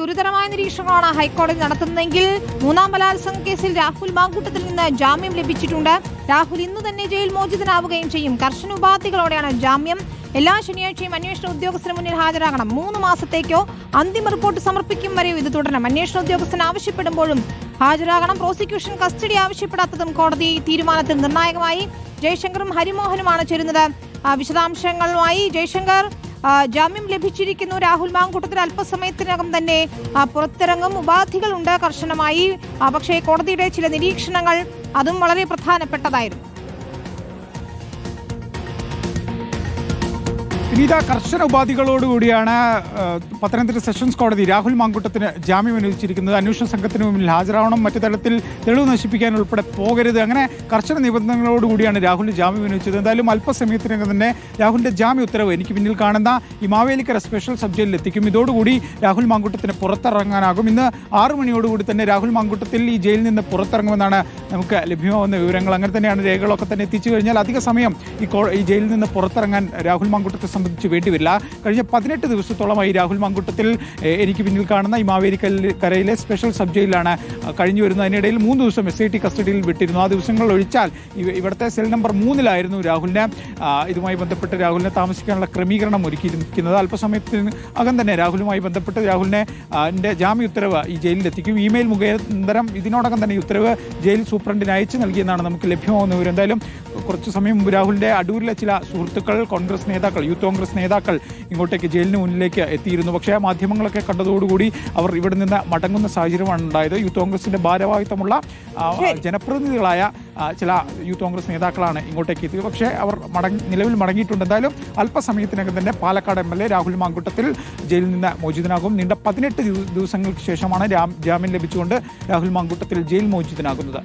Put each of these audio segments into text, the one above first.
ഗുരുതരമായ നിരീക്ഷണമാണ് ഹൈക്കോടതി നടത്തുന്നതെങ്കിൽ മൂന്നാം ബലാത്സംഗ കേസിൽ രാഹുൽ മാങ്കൂട്ടത്തിൽ നിന്ന് ജാമ്യം ലഭിച്ചിട്ടുണ്ട്. രാഹുൽ ഇന്ന് തന്നെ ജയിൽ മോചിതനാവുകയും ചെയ്യും. കർശന ഉപാധികളോടെയാണ് ജാമ്യം. എല്ലാ ശനിയാഴ്ചയും അന്വേഷണ ഉദ്യോഗസ്ഥന് മുന്നിൽ ഹാജരാകണം. മൂന്ന് മാസത്തേക്കോ അന്തിമ റിപ്പോർട്ട് സമർപ്പിക്കും വരെയോ ഇത് തുടരണം. അന്വേഷണ ഉദ്യോഗസ്ഥൻ ആവശ്യപ്പെടുമ്പോഴും ഹാജരാകണം. പ്രോസിക്യൂഷൻ കസ്റ്റഡി ആവശ്യപ്പെടാത്തതും കോടതി തീരുമാനത്തിൽ നിർണായകമായി. ജയശങ്കറും ഹരിമോഹനുമാണ് ചേരുന്നത്. വിശദാംശങ്ങളുമായി ജയശങ്കർ. ജാമ്യം ലഭിച്ചിരിക്കുന്നു. രാഹുൽ മാങ്കൂട്ടത്തിൽ അല്പസമയത്തിനകം തന്നെ പുറത്തിറങ്ങും. ഉപാധികളുണ്ട് കർശനമായി. പക്ഷേ കോടതിയുടെ ചില നിരീക്ഷണങ്ങൾ അതും വളരെ പ്രധാനപ്പെട്ടതായിരുന്നു. വിനീത കർശന ഉപാധികളോടുകൂടിയാണ് പത്തനംതിട്ട സെഷൻസ് കോടതി രാഹുൽ മാങ്കുട്ടത്തിന് ജാമ്യം അനുവദിച്ചിരിക്കുന്നത്. അന്വേഷണ സംഘത്തിന് മുന്നിൽ ഹാജരാവണം മറ്റു തരത്തിൽ തെളിവ് നശിപ്പിക്കാൻ ഉൾപ്പെടെ പോകരുത്. അങ്ങനെ കർശന നിബന്ധനകളോടുകൂടിയാണ് രാഹുലിന് ജാമ്യം അനുവദിച്ചത്. എന്തായാലും അല്പസമയത്തിനകം തന്നെ രാഹുലിന്റെ ജാമ്യ ഉത്തരവ് എനിക്ക് പിന്നിൽ കാണുന്ന ഈ മാവേലിക്കര സ്പെഷ്യൽ സബ് ജയിലിൽ എത്തിക്കും. ഇതോടുകൂടി രാഹുൽ മാങ്കുട്ടത്തിന് പുറത്തിറങ്ങാനാകും. ഇന്ന് ആറു മണിയോടുകൂടി തന്നെ രാഹുൽ മാങ്കുട്ടത്തിൽ ഈ ജയിലിൽ നിന്ന് പുറത്തിറങ്ങുമെന്നാണ് നമുക്ക് ലഭ്യമാവുന്ന വിവരങ്ങൾ. അങ്ങനെ തന്നെയാണ് രേഖകളൊക്കെ തന്നെ എത്തിച്ചു കഴിഞ്ഞാൽ അധിക സമയം ഈ ജയിലിൽ നിന്ന് പുറത്തിറങ്ങാൻ രാഹുൽ മാങ്കുട്ടത്തെ സംബന്ധിച്ച് വേണ്ടിവരില്ല. കഴിഞ്ഞ പതിനെട്ട് ദിവസത്തോളമായി രാഹുൽ മാങ്കുട്ടത്തിൽ എനിക്ക് പിന്നിൽ കാണുന്ന ഈ മാവേലിക്കല്ല് കരയിലെ സ്പെഷ്യൽ സബ് ജയിലിലാണ് കഴിഞ്ഞു വരുന്നത് അതിനിടയിൽ മൂന്ന് ദിവസം എസ് ഐ ടി കസ്റ്റഡിയിൽ വിട്ടിരുന്നു. ആ ദിവസങ്ങൾ ഒഴിച്ചാൽ ഇവ- ഇവിടുത്തെ സെൽ നമ്പർ മൂന്നിലായിരുന്നു രാഹുലിനെ. ഇതുമായി ബന്ധപ്പെട്ട് രാഹുലിനെ താമസിക്കാനുള്ള ക്രമീകരണം ഒരുക്കിയിരിക്കുന്നത്. അല്പസമയത്തിന് അകം തന്നെ രാഹുലുമായി ബന്ധപ്പെട്ട് രാഹുലിനെ ജാമ്യ ഉത്തരവ് ഈ ജയിലിലെത്തിക്കും ഇമെയിൽ മുഖാന്തരം ഇതിനോടകം തന്നെ ഈ ഉത്തരവ് ജയിൽ സൂപ്രണ്ടിന് അയച്ചു നൽകിയെന്നാണ് നമുക്ക് ലഭ്യമാകുന്ന വിവരം. എന്തായാലും കുറച്ച് സമയം മുമ്പ് രാഹുലിന്റെ അടൂരിലെ ചില സുഹൃത്തുക്കൾ കോൺഗ്രസ് നേതാക്കൾ യൂത്ത് കോൺഗ്രസ് നേതാക്കൾ ഇങ്ങോട്ടേക്ക് ജയിലിന് മുന്നിലേക്ക് എത്തിയിരുന്നു. പക്ഷേ മാധ്യമങ്ങളൊക്കെ കണ്ടതോടുകൂടി അവർ ഇവിടെ നിന്ന് മടങ്ങുന്ന സാഹചര്യമാണ് ഉണ്ടായത്. യൂത്ത് കോൺഗ്രസിന്റെ ഭാരവാഹിത്വമുള്ള ജനപ്രതിനിധികളായ ചില യൂത്ത് കോൺഗ്രസ് നേതാക്കളാണ് ഇങ്ങോട്ടേക്ക് എത്തിയത്. പക്ഷേ അവർ മടങ്ങി നിലവിൽ മടങ്ങിയിട്ടുണ്ട്. എന്തായാലും അല്പസമയത്തിനകം തന്നെ Palakkad M L A Rahul Mamkootathil ജയിലിൽ നിന്ന് മോചിതനാകും. നീണ്ട പതിനെട്ട് ദിവ- ദിവസങ്ങൾക്ക് ശേഷമാണ് ജാമ്യം ലഭിച്ചുകൊണ്ട് രാഹുൽ മാങ്കുട്ടത്തിൽ ജയിൽ മോചിതനാകുന്നത്.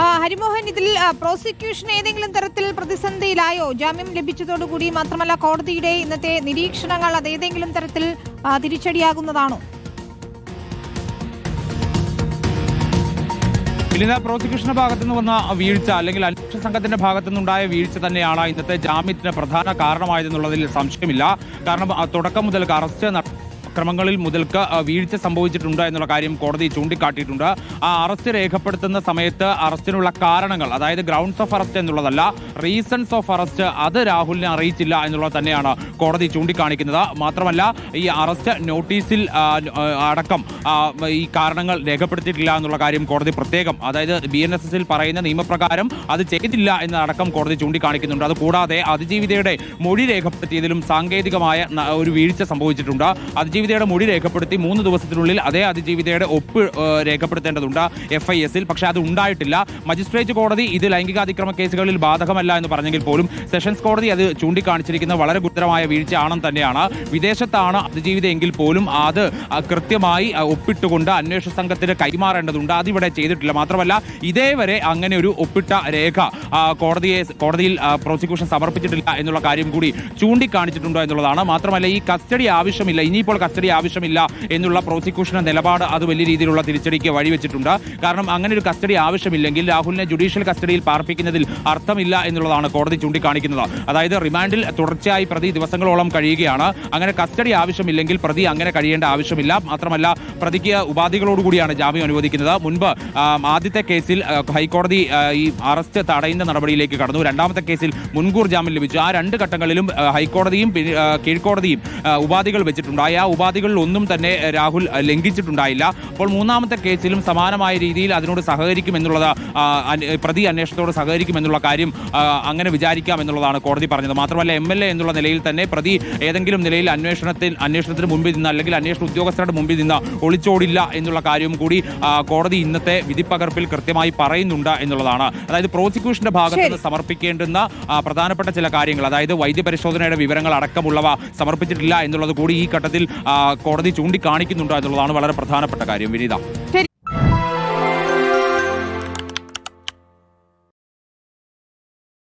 ഹരിമോഹൻ ഇതിൽ പ്രോസിക്യൂഷൻ ഏതെങ്കിലും തരത്തിൽ പ്രതിസന്ധിയിലായോ? ജാമ്യം ലഭിച്ചതോടുകൂടി മാത്രമല്ല കോടതിയുടെ ഇന്നത്തെ നിരീക്ഷണങ്ങൾ അത് ഏതെങ്കിലും തരത്തിൽ തിരിച്ചടിയാകുന്നതാണോ? വിനിത പ്രോസിക്യൂഷന്റെ ഭാഗത്തു നിന്ന് വന്ന വീഴ്ച അല്ലെങ്കിൽ അന്വേഷണ സംഘത്തിന്റെ ഭാഗത്തു നിന്നുണ്ടായ വീഴ്ച തന്നെയാണ് ഇന്നത്തെ ജാമ്യത്തിന് പ്രധാന കാരണമായതെന്നുള്ളതിൽ സംശയമില്ല. കാരണം തുടക്കം മുതൽ അറസ്റ്റ് നട- ക്രമങ്ങളിൽ മുതൽക്ക് വീഴ്ച സംഭവിച്ചിട്ടുണ്ട് എന്നുള്ള കാര്യം കോടതി ചൂണ്ടിക്കാട്ടിയിട്ടുണ്ട്. ആ അറസ്റ്റ് രേഖപ്പെടുത്തുന്ന സമയത്ത് അറസ്റ്റിനുള്ള കാരണങ്ങൾ അതായത് ഗ്രൗണ്ട്സ് ഓഫ് അറസ്റ്റ് എന്നുള്ളതല്ല റീസൺസ് ഓഫ് അറസ്റ്റ് അത് രാഹുലിനെ അറിയിച്ചില്ല എന്നുള്ളത് തന്നെയാണ് കോടതി ചൂണ്ടിക്കാണിക്കുന്നത്. മാത്രമല്ല ഈ അറസ്റ്റ് നോട്ടീസിൽ അടക്കം ഈ കാരണങ്ങൾ രേഖപ്പെടുത്തിയിട്ടില്ല എന്നുള്ള കാര്യം കോടതി പ്രത്യേകം അതായത് ബി എൻ എസ് എസിൽ പറയുന്ന നിയമപ്രകാരം അത് ചെയ്തില്ല എന്നടക്കം കോടതി ചൂണ്ടിക്കാണിക്കുന്നുണ്ട്. അത് കൂടാതെ അതിജീവിതയുടെ മൊഴി രേഖപ്പെടുത്തിയതിലും സാങ്കേതികമായ ഒരു വീഴ്ച സംഭവിച്ചിട്ടുണ്ട്. അതിജീവിതയുടെ മൊഴി രേഖപ്പെടുത്തി മൂന്ന് ദിവസത്തിനുള്ളിൽ അതേ അതിജീവിതയുടെ ഒപ്പ് രേഖപ്പെടുത്തേണ്ടതുണ്ട് എഫ് ഐ എസിൽ പക്ഷേ അത് ഉണ്ടായിട്ടില്ല. മജിസ്ട്രേറ്റ് കോടതി ഇത് ലൈംഗികാതിക്രമ കേസുകളിൽ ബാധകമല്ല എന്ന് പറഞ്ഞെങ്കിൽ പോലും സെഷൻസ് കോടതി അത് ചൂണ്ടിക്കാണിച്ചിരിക്കുന്ന വളരെ ഗുരുതരമായ വീഴ്ചയാണെന്ന് തന്നെയാണ്. വിദേശത്താണ് അതിജീവിത എങ്കിൽ പോലും അത് കൃത്യമായി ഒപ്പിട്ടുകൊണ്ട് അന്വേഷണ സംഘത്തിന് കൈമാറേണ്ടതുണ്ട്. അതിവിടെ ചെയ്തിട്ടില്ല. മാത്രമല്ല ഇതേവരെ അങ്ങനെ ഒരു ഒപ്പിട്ട രേഖ കോടതിയെ കോടതിയിൽ പ്രോസിക്യൂഷൻ സമർപ്പിച്ചിട്ടില്ല എന്നുള്ള കാര്യം കൂടി ചൂണ്ടിക്കാണിച്ചിട്ടുണ്ടോ എന്നുള്ളതാണ്. മാത്രമല്ല ഈ കസ്റ്റഡി ആവശ്യമില്ല. ഇനിയിപ്പോൾ കസ്റ്റഡി ആവശ്യമില്ല എന്നുള്ള പ്രോസിക്യൂഷന്റെ നിലപാട് അത് വലിയ രീതിയിലുള്ള തിരിച്ചടിക്ക് വഴിവെച്ചിട്ടുണ്ട്. കാരണം അങ്ങനെ ഒരു കസ്റ്റഡി ആവശ്യമില്ലെങ്കിൽ രാഹുലിനെ ജുഡീഷ്യൽ കസ്റ്റഡിയിൽ പാർപ്പിക്കുന്നതിൽ അർത്ഥമില്ല എന്നുള്ളതാണ് കോടതി ചൂണ്ടിക്കാണിക്കുന്നത്. അതായത് റിമാൻഡിൽ തുടർച്ചയായി പ്രതി ദിവസങ്ങളോളം കഴിയുകയാണ്. അങ്ങനെ കസ്റ്റഡി ആവശ്യമില്ലെങ്കിൽ പ്രതി അങ്ങനെ കഴിയേണ്ട ആവശ്യമില്ല. മാത്രമല്ല പ്രതിക്ക് ഉപാധികളോടുകൂടിയാണ് ജാമ്യം അനുവദിക്കുന്നത്. മുൻപ് ആദ്യത്തെ കേസിൽ ഹൈക്കോടതി ഈ അറസ്റ്റ് തടയുന്ന നടപടിയിലേക്ക് കടന്നു. രണ്ടാമത്തെ കേസിൽ മുൻകൂർ ജാമ്യം ലഭിച്ചു. ആ രണ്ട് ഘട്ടങ്ങളിലും ഹൈക്കോടതിയും കീഴ്ക്കോടതിയും ഉപാധികൾ വെച്ചിട്ടുണ്ട്. ആ ഉപാധികളിൽ ഒന്നും തന്നെ രാഹുൽ ലംഘിച്ചിട്ടുണ്ടായില്ല. അപ്പോൾ മൂന്നാമത്തെ കേസിലും സമാനമായ രീതിയിൽ അതിനോട് സഹകരിക്കുമെന്നുള്ളത് പ്രതി അന്വേഷണത്തോട് സഹകരിക്കുമെന്നുള്ള കാര്യം അങ്ങനെ വിചാരിക്കാം എന്നുള്ളതാണ് കോടതി പറഞ്ഞത്. മാത്രമല്ല എം എൽ എ എന്നുള്ള നിലയിൽ തന്നെ പ്രതി ഏതെങ്കിലും നിലയിൽ അന്വേഷണത്തിൽ അന്വേഷണത്തിന് മുമ്പിൽ നിന്ന് അല്ലെങ്കിൽ അന്വേഷണ ഉദ്യോഗസ്ഥരുടെ മുമ്പിൽ നിന്ന് ഒളിച്ചോടില്ല എന്നുള്ള കാര്യവും കൂടി കോടതി ഇന്നത്തെ വിധിപ്പകർപ്പിൽ കൃത്യമായി പറയുന്നുണ്ട് എന്നുള്ളതാണ്. അതായത് പ്രോസിക്യൂഷന്റെ ഭാഗത്ത് നിന്ന് സമർപ്പിക്കേണ്ടുന്ന പ്രധാനപ്പെട്ട ചില കാര്യങ്ങൾ അതായത് വൈദ്യപരിശോധനയുടെ വിവരങ്ങൾ അടക്കമുള്ളവ സമർപ്പിച്ചിട്ടില്ല എന്നുള്ളത് കൂടി ഈ ഘട്ടത്തിൽ കോടതി ചൂണ്ടിക്കാണിക്കുന്നുണ്ടോ എന്നുള്ളതാണ് വളരെ പ്രധാനപ്പെട്ട കാര്യം വിനീത.